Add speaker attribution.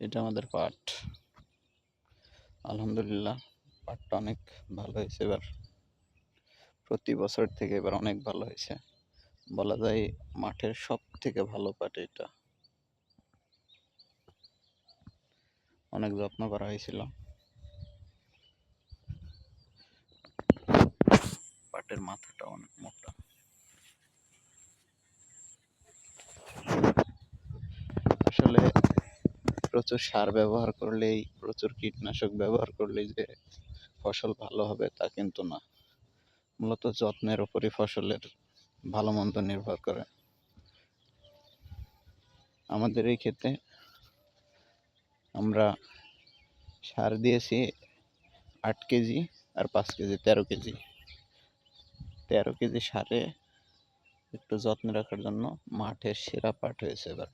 Speaker 1: এটা আমাদের পাট আলহামদুলিল্লাহ পাটটা অনেক ভালো হয়েছে এবার। প্রতি বছর থেকে এবার অনেক ভালো হয়েছে। বলা যায় মাঠের সব থেকে ভালো পাট এটা। অনেক যত্ন করা হয়েছিল। পাটের মাথাটা অনেক মোটা। প্রচুর সার ব্যবহার করলেই, প্রচুর কীটনাশক ব্যবহার করলেই যে ফসল ভালো হবে তা কিন্তু না। মূলত যত্নের উপরই ফসলের ভালো মন্দ নির্ভর করে। আমাদের এই ক্ষেত্রে আমরা সার দিয়েছি আট কেজি আর পাঁচ কেজি, তেরো কেজি। তেরো কেজি সারে একটু যত্ন রাখার জন্য মাঠের সেরা পাট হয়েছে এবার।